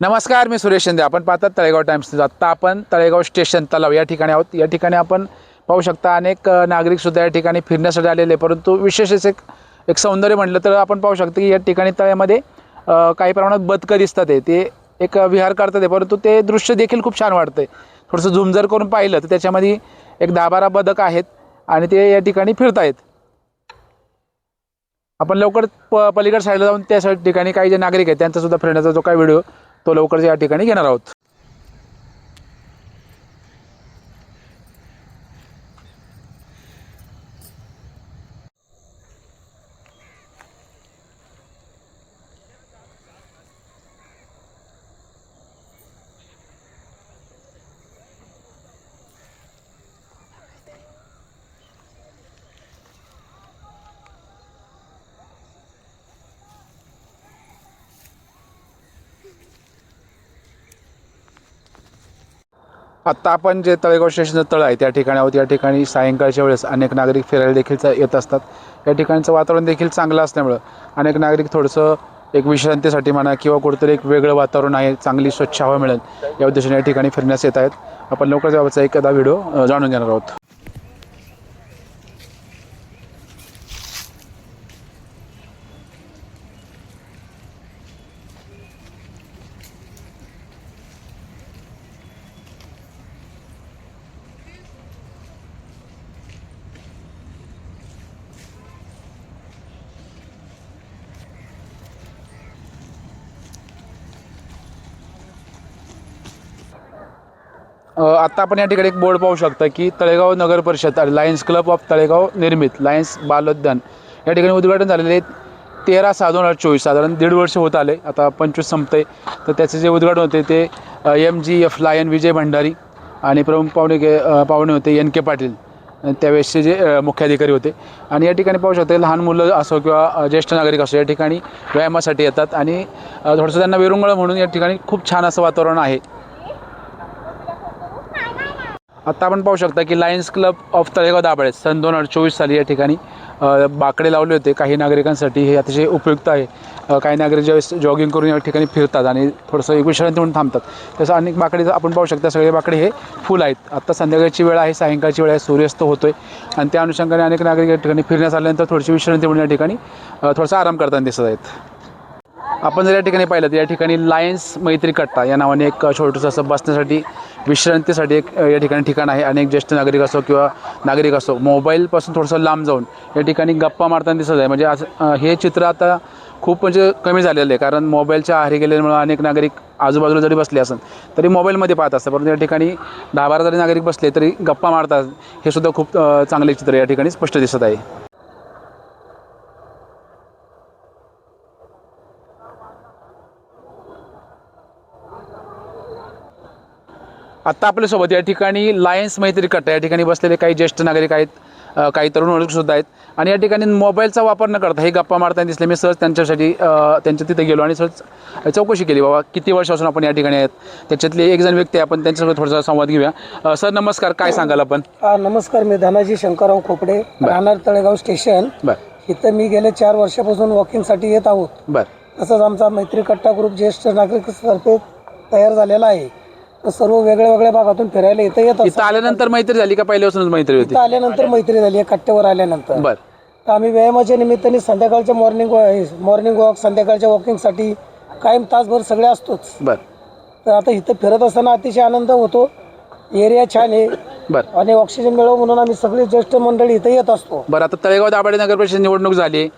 नमस्कार मी सुरेश शिंदे. आपण पाहतात तळेगाव टाइम्स आत्ता आपण तळेगाव स्टेशन तलाव या ठिकाणी आहोत. या ठिकाणी आपण पाहू शकता अनेक नागरिक नागरिकसुद्धा या ठिकाणी फिरण्यासाठी आलेले परंतु विशेषच एक एक सौंदर्य म्हटलं तर आपण पाहू शकतो की या ठिकाणी तळ्यामध्ये काही प्रमाणात बदकं दिसतात आहे ते एक विहार करतात आहे परंतु ते दृश्य देखील खूप छान वाटतं आहे थोडंसं झूम जर करून पाहिलं तर त्याच्यामध्ये एक दहा बारा बदक आहेत आणि ते या ठिकाणी फिरतायत. आपण लवकर प पलीकड साईडला जाऊन त्या ठिकाणी काही जे नागरिक आहेत त्यांचा सुद्धा फिरण्याचा जो काही व्हिडिओ तो लवकरच या ठिकाणी घेणार आहोत. आत्ता आपण जे तळेगाव स्टेशनचं तळ आहे त्या ठिकाणी आहोत. या ठिकाणी सायंकाळच्या वेळेस अनेक नागरिक फिरायला देखील येत असतात. या ठिकाणचं वातावरण देखील चांगलं असल्यामुळं अनेक नागरिक थोडंसं एक विश्रांतीसाठी म्हणा किंवा कुठेतरी एक वेगळं वातावरण आहे चांगली स्वच्छ हवा मिळेल या उद्देशाने या ठिकाणी फिरण्यास येत आहेत. आपण लवकरच याबाबतचा एखादा व्हिडिओ जाणून घेणार आहोत. आत्ता आपण या ठिकाणी एक बोर्ड पाहू शकता की तळेगाव नगर परिषद लायन्स क्लब ऑफ तळेगाव निर्मित लायन्स बालोद्यान या ठिकाणी उद्घाटन झालेले तेरा सहा दोन हजार चोवीस साधारण दीड वर्ष होत आले. आता पंचवीस संपते तर त्याचे जे उद्घाटन होते ते M G F lion Vijay Bhandari आणि प्रमुख पाहुणे गे- पाहुणे होते एन के पाटील. आणि त्यावेळेसचे जे मुख्याधिकारी होते. आणि या ठिकाणी पाहू शकता लहान मुलं असो किंवा ज्येष्ठ नागरिक असो या ठिकाणी व्यायामासाठी येतात. आणि थोडंसं त्यांना विरंगुळा म्हणून या ठिकाणी खूप छान असं वातावरण आहे. आता आपण पाहू शकता की lions club of Talegaon Dabhade सन दोन हजार चोवीस साली या ठिकाणी बाकडे लावले होते. काही नागरिकांसाठी हे अतिशय उपयुक्त आहे. काही नागरिक ज्यावेळेस जॉगिंग करून या ठिकाणी फिरतात आणि थोडंसं एक विश्रांती म्हणून थांबतात. तसं अनेक बाकडे आपण पाहू शकता सगळे बाकडे हे फुल आहेत. आत्ता संध्याकाळची वेळ आहे सायंकाळची वेळ आहे सूर्यास्त होतोय. आणि त्या अनुषंगाने अनेक नागरिक या ठिकाणी फिरण्यास आल्यानंतर थोडीशी विश्रांती म्हणून या ठिकाणी थोडासा आराम करताना दिसत आहेत. आपण जर या ठिकाणी पाहिलं तर या ठिकाणी लायन्स मैत्री कट्टा या नावाने एक छोटंसं असं बसण्यासाठी विश्रांतीसाठी एक या ठिकाणी ठिकाण आहे अनेक ज्येष्ठ नागरिक असो किंवा नागरिक असो मोबाईलपासून थोडंसं लांब जाऊन या ठिकाणी गप्पा मारताना दिसत आहे. म्हणजे आज हे चित्र आता खूप म्हणजे कमी झालेलं आहे कारण मोबाईलच्या आहारी गेल्यामुळे अनेक नागरिक आजूबाजूला जरी बसले असेल तरी मोबाईलमध्ये पाहत असतात. परंतु या ठिकाणी दहा बारा जरी नागरिक बसले तरी गप्पा मारतात हे सुद्धा खूप चांगले चित्र या ठिकाणी स्पष्ट दिसत आहे. आत्ता आपल्यासोबत या ठिकाणी लायन्स मैत्री कट्टा या ठिकाणी बसलेले काही ज्येष्ठ नागरिक आहेत काही तरुण सुद्धा आहेत. आणि या ठिकाणी मोबाईलचा वापर न करता हे गप्पा मारताना दिसले. मी सहज त्यांच्यासाठी त्यांच्या तिथे गेलो आणि सहज चौकशी केली. बाबा किती वर्षापासून आपण या ठिकाणी आहेत? त्याच्यातले एक जण व्यक्ती आपण त्यांच्यासोबत थोडासा संवाद घेऊया. सर नमस्कार. काय सांगाल आपण? नमस्कार. मी धनाजी शंकरराव खोपडे राहणार तळेगाव स्टेशन. बर. इथं मी गेले चार वर्षापासून वॉकिंगसाठी येत आहोत. बर. तसंच आमचा मैत्री कट्टा ग्रुप ज्येष्ठ नागरिक तर्फे तयार झालेला आहे. सर्व वेगळ्या वेगळ्या भागातून फिरायला इथं येत इथं असतात. आल्यानंतर मैत्री झाली का? पहिल्यापासूनच मैत्री होती? इथं आल्यानंतर मैत्री झाली कट्ट्यावर आल्यानंतर. बर. तर आम्ही व्यायामाच्या निमित्ताने संध्याकाळच्या मॉर्निंग मॉर्निंग वॉक संध्याकाळच्या वॉकिंगसाठी कायम तासभर सगळे असतोच. बर. तर आता इथं फिरत असताना अतिशय आनंद होतो. एरिया छान आहे. बर. आणि ऑक्सिजन मिळव म्हणून आम्ही सगळे ज्येष्ठ मंडळी इथं येत असतो. बरं आता तळेगाव दाभाडे नगर परिषद निवडणूक झाली.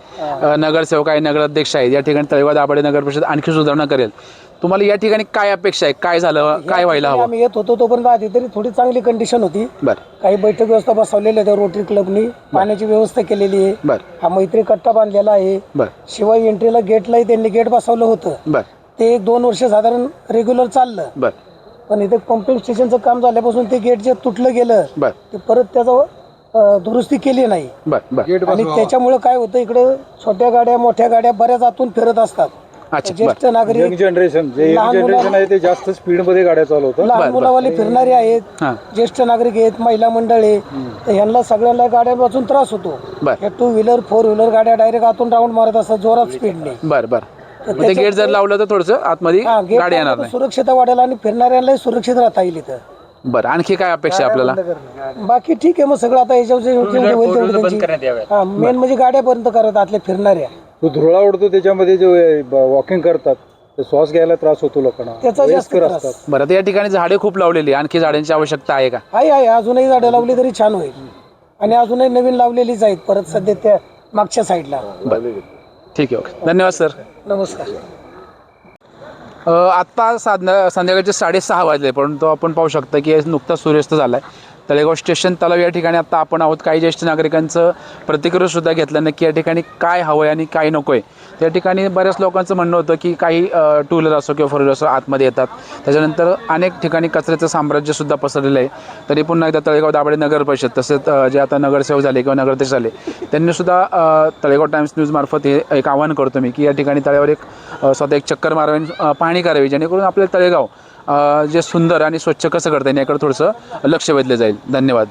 अ, नगरसेवक आहे नगराध्यक्ष आहेत. या ठिकाणी तळेगाव दाभाडे नगर परिषद आणखी सुधारणा करेल. तुम्हाला या ठिकाणी काय अपेक्षा आहे? काय झालं? काय व्हायला हवं? आम्ही येत होतो तोपर्यंत आधी तरी थोडी चांगली कंडिशन होती. बर. काही बैठक व्यवस्था बसवलेल्या होत्या रोटरी क्लबनी पाण्याची व्यवस्था केलेली आहे. बर. हा मैत्री कट्टा बांधलेला आहे. बर. शिवाय एंट्रीला गेटलाही त्यांनी गेट बसवलं होतं. बर. ते एक दोन वर्ष साधारण रेग्युलर चाललं. बर. पण इथे पंपिंग स्टेशनचं काम झाल्यापासून ते गेट जे तुटलं गेलं बर. ते परत त्याचं अं, दुरुस्ती केली नाही. बर बर. आणि त्याच्यामुळे काय होतं इकडे छोट्या गाड्या मोठ्या गाड्या बऱ्याच आतून फिरत असतात. अच्छा ज्येष्ठ नागरिक यंग जनरेशन जे लहान जनरेशन मुलं- आहे ते जास्त स्पीडमध्ये गाड्या चालवतात. लहान मुलावाले फिरणारे आहेत हां. ज्येष्ठ नागरिक आहेत महिला मंडळ आहे तर ह्यांना सगळ्यांना गाड्या वाचून त्रास होतो. बर. टू व्हीलर फोर व्हीलर गाड्या डायरेक्ट आतून राऊंड मारत असतात जोरात स्पीडने बर बर. मग ते गेट जर लावलं तर थोडंसं आतमध्ये हा गाडी येणार लावलं तर नाही. सुरक्षित वाढेल आणि फिरणाऱ्यांनाही सुरक्षित राहता येईल इथं. बरं आणखी काय अपेक्षा आहे आपल्याला? बाकी ठीक आहे मग सगळं आता याच्यावर जे- जे होईल तेवढी त्यांची हा मेन म्हणजे गाड्या बंद करत आतल्या फिरणाऱ्या. तो धुरळा उडतो त्याच्यामध्ये जे वॉकिंग करतात ते श्वास घ्यायला त्रास होतो लोकांना. त्याचा जास्त वयस्कर त्रास. असतात. बरं तर या ठिकाणी झाडे खूप लावलेली आहे. आणखी झाडांची आवश्यकता आहे का? आहे आहे. अजूनही झाडं लावली तरी छान होईल. आणि अजूनही नवीन लावलेलीच आहेत. परत सध्या त्या मागच्या साईडला ठीक आहे ओके. धन्यवाद सर. नमस्कार. अ, आत्ता साधना संध्याकाळचे साडेसहा वाजले परंतु आपण पाहू शकता की नुकताच सूर्यास्त झाला आहे तळेगाव स्टेशन तलाव या ठिकाणी आत्ता आपण आहोत. काही ज्येष्ठ नागरिकांचं प्रतिक्रियासुद्धा घेतलं नक्की या ठिकाणी काय हवं आहे आणि काय नको आहे त्या ठिकाणी बऱ्याच लोकांचं म्हणणं होतं की काही टू व्हीलर असो किंवा फोर व्हीलर असो आतमध्ये येतात. त्याच्यानंतर अनेक ठिकाणी कचऱ्याचं साम्राज्यसुद्धा पसरलेलं आहे. तरी पुन्हा एकदा तळेगाव दाबडे नगर परिषद तसेच जे आता नगरसेवक झाले किंवा नगराध्यक्ष झाले त्यांनीसुद्धा तळेगाव टाइम्स न्यूजमार्फत हे एक आवाहन करतो मी की या ठिकाणी तळ्यावर एक स्वतः एक चक्कर मारावी पाणी पाहणी करावी जेणेकरून आपले तळेगाव जे सुंदर आणि स्वच्छ कसं करता येईल याकडे थोडंसं लक्ष वेधलं जाईल. धन्यवाद.